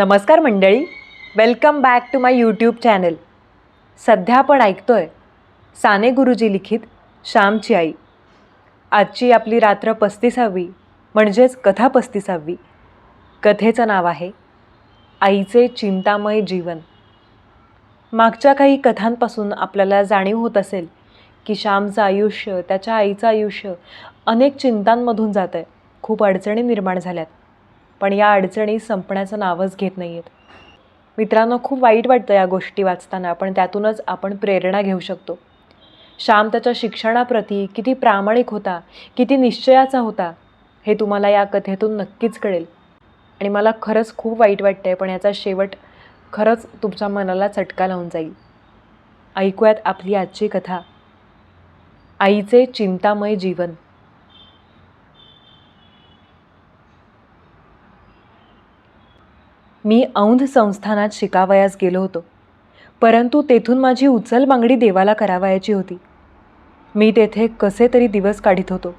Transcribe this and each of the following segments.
नमस्कार मंडळी. Welcome back to my YouTube channel सध्या आपण ऐकतो आहे साने गुरुजी लिखित श्यामची आई. आजची आपली रात्र पस्तीसावी म्हणजेच कथा पस्तीसावी. कथेचं नाव आहे आईचे चिंतामय जीवन. मागच्या काही कथांपासून आपल्याला जाणीव होत असेल की श्यामचं आयुष्य त्याच्या आईचं आयुष्य अनेक चिंतांमधून जात आहे खूप अडचणी निर्माण झाल्यात. पण या अडचणी संपण्याचं नावच घेत नाही आहेत मित्रांनो खूप वाईट वाटतं या गोष्टी वाचताना पण त्यातूनच आपण प्रेरणा घेऊ शकतो. श्याम त्याच्या शिक्षणाप्रती किती प्रामाणिक होता किती निश्चयाचा होता हे तुम्हाला या कथेतून नक्कीच कळेल. आणि मला खरंच खूप वाईट वाटतं आहे पण याचा शेवट खरंच तुमच्या मनाला चटका लावून जाईल. ऐकूयात आपली आजची कथा. आईचे चिंतामय जीवन. मी औंध संस्थानात शिकावयास गेलो होतो. परंतु तेथून माझी उचल मागणी देवाला करावयाची होती. मी तेथे कसे तरी दिवस काढीत होतो.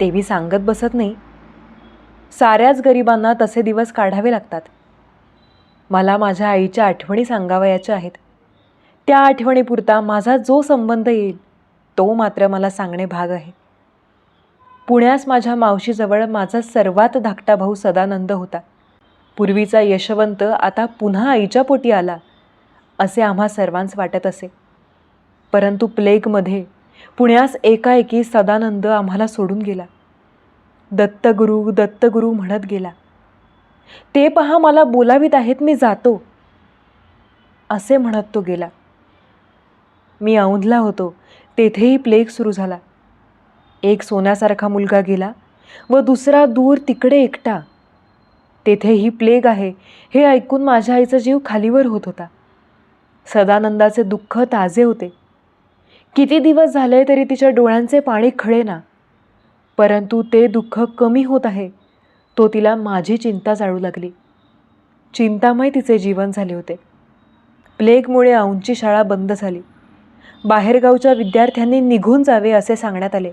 ते मी सांगत बसत नाही. साऱ्याच गरिबांना तसे दिवस काढावे लागतात. मला माझ्या आईच्या आठवणी सांगावयाच्या आहेत. त्या आठवणीपुरता माझा जो संबंध येईल तो मात्र मला सांगणे भाग आहे. पुण्यास माझ्या मावशीजवळ माझा सर्वात धाकटा भाऊ सदानंद होता. पूर्वीचा यशवंत आता पुन्हा आईच्या पोटी आला असे आम्हा सर्वांस वाटत असे. परंतु प्लेगमध्ये पुण्यास एकाएकी सदानंद आम्हाला सोडून गेला. दत्तगुरू दत्तगुरू म्हणत गेला ते पहा मला बोलावीत आहेत मी जातो. असे म्हणत तो गेला. मी औंधला होतो तेथेही प्लेग सुरू झाला. एक सोन्यासारखा मुलगा गेला व दुसरा दूर तिकडे एकटा तेथेही प्लेग आहे हे ऐकून माझ्या आईचा जीव खालीवर होत होता. सदानंदाचे दुःख ताजे होते. किती दिवस झाले तरी तिच्या डोळ्यांचे पाणी खळे ना परंतु ते दुःख कमी होत आहे तो तिला माझी चिंता जाळू लागली. चिंतामय तिचे जीवन झाले होते. प्लेगमुळे औंची शाळा बंद झाली. बाहेरगावच्या विद्यार्थ्यांनी निघून जावे असे सांगण्यात आले.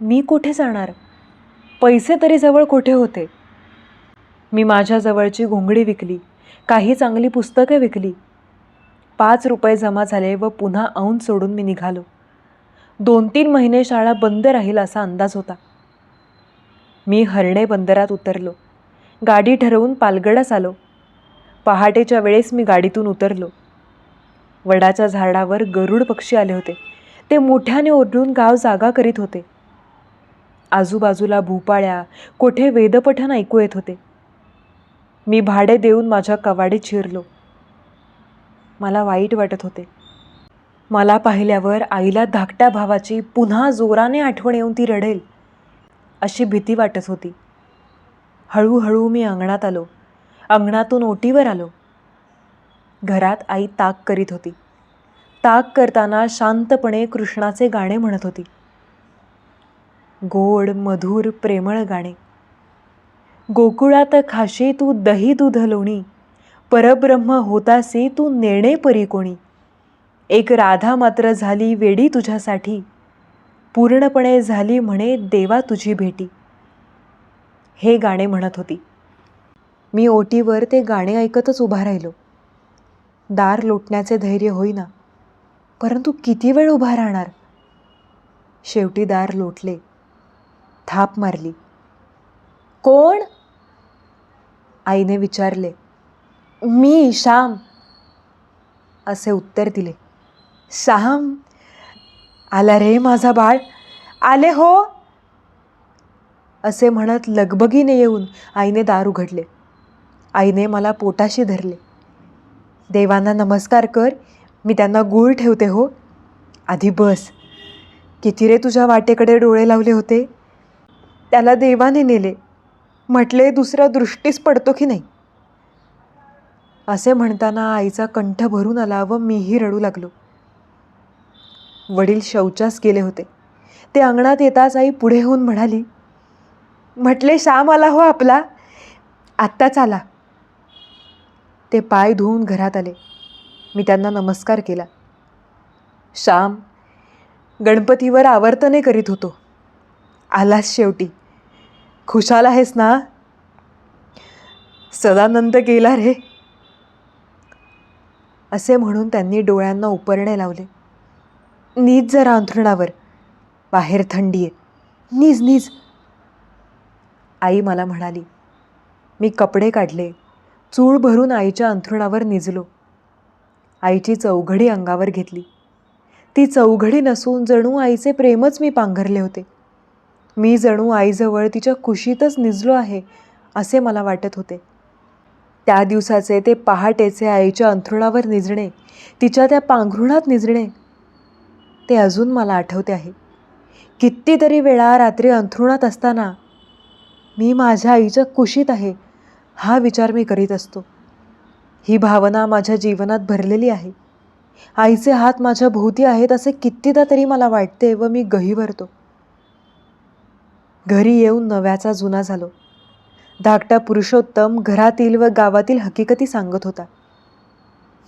मी कुठे जाणार? पैसे तरी जवळ कुठे होते? मी माझ्याजवळची घोंगडी विकली काही चांगली पुस्तकं विकली. पाच रुपये जमा झाले व पुन्हा औंध सोडून मी निघालो. दोन तीन महिने शाळा बंद राहील असा अंदाज होता. मी हरणे बंदरात उतरलो. गाडी ठरवून पालगडास आलो. पहाटेच्या वेळेस मी गाडीतून उतरलो. वडाच्या झाडावर गरुड पक्षी आले होते. ते मोठ्याने ओरडून गाव जागा करीत होते. आजूबाजूला भूपाळ्या कोठे वेदपठण ऐकू येत होते. मी भाडे देऊन माझ्या कवाडीत शिरलो. मला वाईट वाटत होते. मला पाहिल्यावर आईला धाकट्या भावाची पुन्हा जोराने आठवण येऊन ती रडेल अशी भीती वाटत होती. हळूहळू मी अंगणात आलो. अंगणातून ओटीवर आलो. घरात आई ताक करीत होती. ताक करताना शांतपणे कृष्णाचे गाणे म्हणत होती. गोड मधुर प्रेमळ गाणे. गोकुळात खाशी तू दही दूध लोणी. परब्रह्म होतासी तू नेणे परी कोणी. एक राधा मात्र झाली वेडी तुझ्यासाठी. पूर्णपणे झाली म्हणे देवा तुझी भेटी. हे गाणे म्हणत होती. मी ओटीवर ते गाणे ऐकतच उभा राहिलो. दार लोटण्याचे धैर्य होईना. परंतु किती वेळ उभा राहणार? शेवटी दार लोटले. थाप मारली. कोण? आईने विचारले मी श्याम असे उत्तर दिले श्याम आला रे माझा बाळ आले हो. असे म्हणत लगबगीने येऊन आईने दार उघडले. आईने मला पोटाशी धरले देवांना नमस्कार कर मी त्यांना गूळ ठेवते हो. आधी बस. किती रे तुझ्या वाटेकडे डोळे लावले होते? त्याला देवाने नेले. म्हटले दुसऱ्या दृष्टीस पडतो की नाही? असे म्हणताना आईचा कंठ भरून आला व मीही रडू लागलो. वडील शौचास गेले होते. ते अंगणात येताच आई पुढे होऊन म्हणाली म्हटले श्याम आला हो आपला. आत्ताच आला. ते पाय धुवून घरात आले. मी त्यांना नमस्कार केला. श्याम गणपतीवर आवर्तने करीत होतो. आलास शेवटी. खुशाल आहेस ना? सदानंद गेला रे. असे म्हणून त्यांनी डोळ्यांना उपरणे लावले. नीज जरा अंथरुणावर बाहेर थंडी आहे. नीज नीज. आई मला म्हणाली मी कपडे काढले. चूळ भरून आईच्या अंथरुणावर निजलो. आईची चौघडी अंगावर घेतली. ती चौघडी नसून जणू आईचे प्रेमच मी पांघरले होते. मी जणू आईजवळ तिच्या कुशीतच निजलो आहे असे मला वाटत होते. त्या दिवसाचे ते पहाटेचे आईच्या अंथरुणावर निजणे तिच्या त्या पांघरुणात निजणे ते अजून मला आठवते आहे. कितीतरी वेळा रात्री अंथरुणात असताना मी माझ्या आईच्या कुशीत आहे हा विचार मी करीत असतो. ही भावना माझ्या जीवनात भरलेली आहे. आईचे हात माझ्या भोवती आहेत असे कितीदा तरी मला वाटते व मी गहिवरतो. घरी येऊन नव्याचा जुना झालो. धाकटा पुरुषोत्तम घरातील व गावातील हकीकती सांगत होता.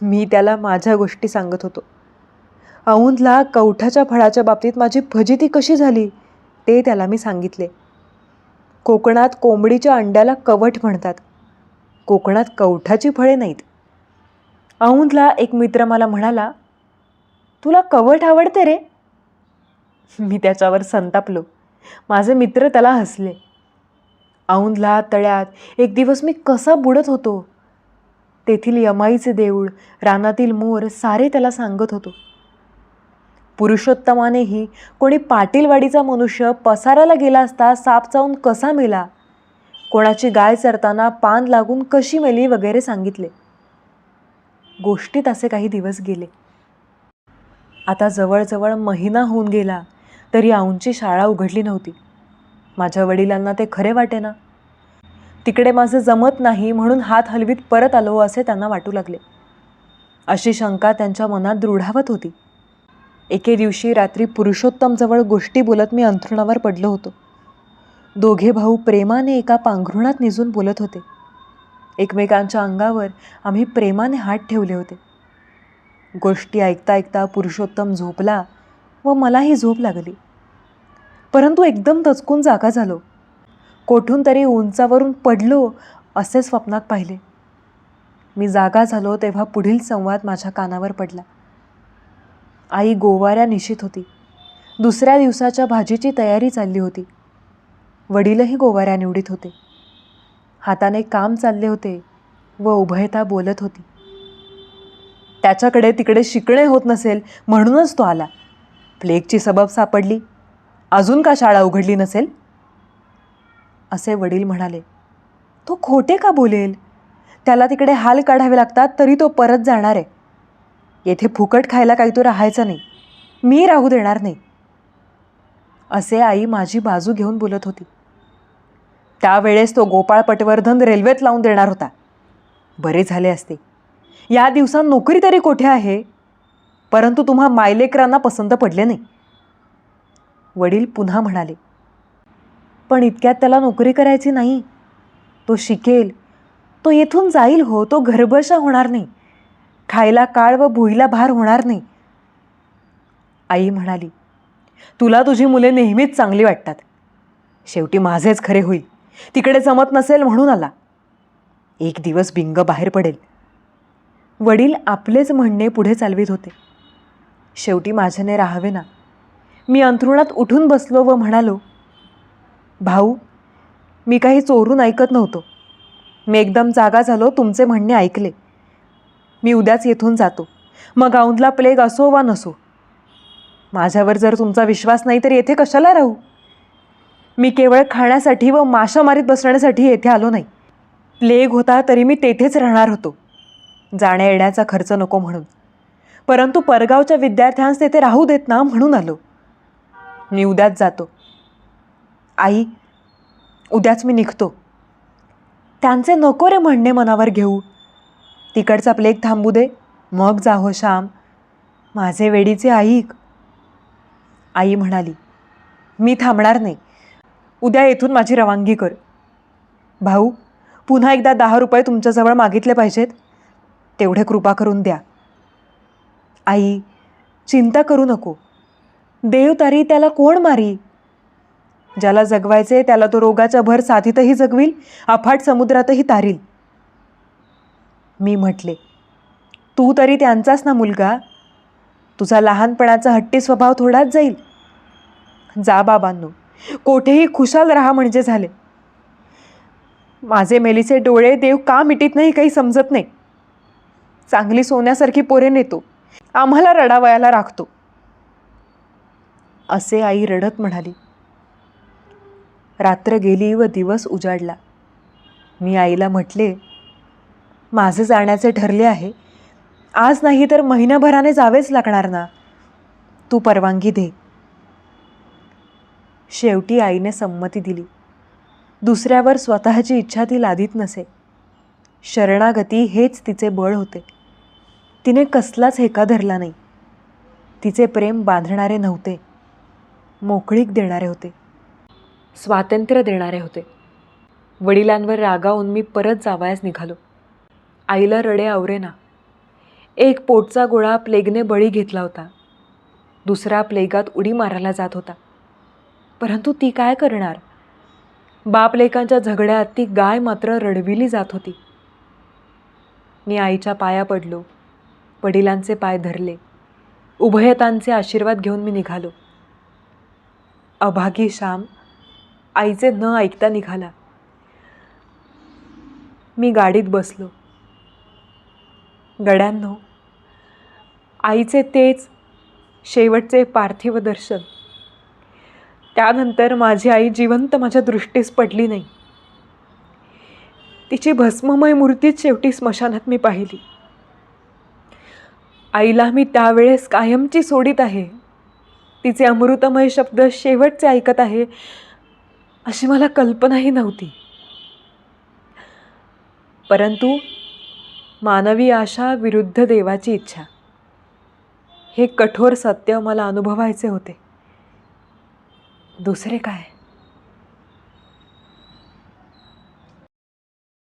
मी त्याला माझ्या गोष्टी सांगत होतो. औंधला कवठाच्या फळाच्या बाबतीत माझी फजिती कशी झाली ते त्याला मी सांगितले. कोकणात कोंबडीच्या अंड्याला कवठ म्हणतात. कोकणात कवठाची फळे नाहीत. औंधला एक मित्र मला म्हणाला तुला कवठ आवडते रे. मी त्याच्यावर संतापलो. माझे मित्र त्याला हसले. औंधला तळ्यात एक दिवस मी कसा बुडत होतो. तेथील यमाईचे देऊळ रानातील मोर सारे त्याला सांगत होतो. पुरुषोत्तमानेही कोणी पाटीलवाडीचा मनुष्य पसाराला गेला असता साप चावून कसा मेला? कोणाची गाय चरताना पान लागून कशी मेली वगैरे सांगितले. गोष्टीत असे काही दिवस गेले. आता जवळजवळ महिना होऊन गेला. तरी आऊंची शाळा उघडली नव्हती. माझ्या वडिलांना ते खरे वाटे ना तिकडे माझं जमत नाही म्हणून हात हलवीत परत आलो असे त्यांना वाटू लागले. अशी शंका त्यांच्या मनात दृढावत होती. एके दिवशी रात्री पुरुषोत्तमजवळ गोष्टी बोलत मी अंथरुणावर पडलो होतो. दोघे भाऊ प्रेमाने एका पांघरुणात निजून बोलत होते. एकमेकांच्या अंगावर आम्ही प्रेमाने हात ठेवले होते. गोष्टी ऐकता ऐकता पुरुषोत्तम झोपला व मलाही झोप लागली. परंतु एकदम दचकून जागा झालो. कोठून तरी उंचावरून पडलो असे स्वप्नात पाहिले. मी जागा झालो तेव्हा पुढील संवाद माझ्या कानावर पडला. आई गोवाऱ्या निशित होती. दुसऱ्या दिवसाच्या भाजीची तयारी चालली होती. वडीलही गोवाऱ्या निवडीत होते. हाताने काम चालले होते व उभयता बोलत होती. त्याच्याकडे तिकडे शिकणे होत नसेल म्हणूनच तो आला. प्लेगची सबब सापडली. अजून का शाळा उघडली नसेल? असे वडील म्हणाले. तो खोटे का बोलेल? त्याला तिकडे हाल काढावे लागतात तरी तो परत जाणार आहे. येथे फुकट खायला काही तो राहायचा नाही. मी राहू देणार नाही. असे आई माझी बाजू घेऊन बोलत होती. त्यावेळेस तो गोपाळ पटवर्धन रेल्वेत लावून देणार होता. बरे झाले असते. या दिवसात नोकरी तरी कोठे आहे? परंतु तुम्हा मायलेकरांना पसंत पडले नाही. वडील पुन्हा म्हणाले पण इतक्यात त्याला नोकरी करायची नाही. तो शिकेल. तो येथून जाईल हो. तो घरबशा होणार नाही. खायला काळ व भुईला भार होणार नाही. आई म्हणाली तुला तुझी मुले नेहमीच चांगली वाटतात. शेवटी माझेच खरे होईल. तिकडे जमत नसेल म्हणून आला. एक दिवस बिंग बाहेर पडेल. वडील आपलेच म्हणणे पुढे चालवित होते. शेवटी माझ्याने राहावे ना. मी अंथरुणात उठून बसलो व म्हणालो भाऊ मी काही चोरून ऐकत नव्हतो. मी एकदम जागा झालो तुमचे म्हणणे ऐकले. मी उद्याच येथून जातो. मग औंधला प्लेग असो वा नसो. माझ्यावर जर तुमचा विश्वास नाही तर येथे कशाला राहू? मी केवळ खाण्यासाठी व माशा मारीत बसण्यासाठी येथे आलो नाही. प्लेग होता तरी मी तेथेच राहणार होतो. जाण्या येण्याचा खर्च नको म्हणून. परंतु परगावच्या विद्यार्थ्यांस तेथे राहू देत ना म्हणून आलो. मी उद्याच जातो. आई उद्याच मी निघतो. त्यांचे नको रे म्हणणे मनावर घेऊ. तिकडचा प्लेग थांबू दे. मग जाहो श्याम. माझे वेडीचे ऐक आई म्हणाली मी थांबणार नाही. उद्या येथून माझी रवानगी कर. भाऊ पुन्हा एकदा दहा रुपये तुमच्याजवळ मागितले पाहिजेत. तेवढे कृपा करून द्या. आई चिंता करू नको. देव तारी त्याला कोण मारी? ज्याला जगवायचे त्याला तो रोगाच्या भर साथीतही जगवील अफाट समुद्रातही तारील. मी म्हटले तू तरी त्यांचाच ना मुलगा. तुझा लहानपणाचा हट्टी स्वभाव थोडाच जाईल. जा बाबांनो कोठेही खुशाल राहा म्हणजे झाले. माझे मेलीचे डोळे देव का मिटीत नाही काही समजत नाही. चांगली सोन्यासारखी पोरे नेतो. आम्हाला रडावयाला राखतो. असे आई रडत म्हणाली. रात्र गेली व दिवस उजाडला. मी आईला म्हटले माझे जाण्याचे ठरले आहे. आज नाही तर महिनाभराने जावेच लागणार ना. तू परवानगी दे. शेवटी आईने संमती दिली. दुसऱ्यावर स्वतःची इच्छा ती लादीत नसे. शरणागती हेच तिचे बळ होते. तिने कसलाच हेका धरला नाही. तिचे प्रेम बांधणारे नव्हते. मोकळीक देणारे होते. स्वातंत्र्य देणारे होते. वडिलांवर रागावून मी परत जावयास निघालो. आईला रडे आवरेना. एक पोटचा गोळा प्लेगने बळी घेतला होता. दुसरा प्लेगात उडी मारायला जात होता. परंतु ती काय करणार? बाप लेकांच्या झगड्यात ती गाय मात्र रडविली जात होती. मी आईच्या पाया पडलो. वडिलांचे पाय धरले. उभयतांचे आशीर्वाद घेऊन मी निघालो. अभागी श्याम आईचे न ऐकता निघाला. मी गाडीत बसलो. गड्यांनो आईचे तेच शेवटचे पार्थिव दर्शन. त्यानंतर माझी आई जिवंत माझ्या दृष्टीस पडली नाही. तिची भस्ममय मूर्तीच शेवटी स्मशानात मी पाहिली. आईला मी त्यावेळेस कायमची सोडीत आहे. तिचे अमृतमय शब्द शेवटचे ऐकत आहे अशी मला कल्पनाही नव्हती. परंतु मानवी आशा विरुद्ध देवाची इच्छा. हे कठोर सत्य मला अनुभवायचे होते. दुसरे काय?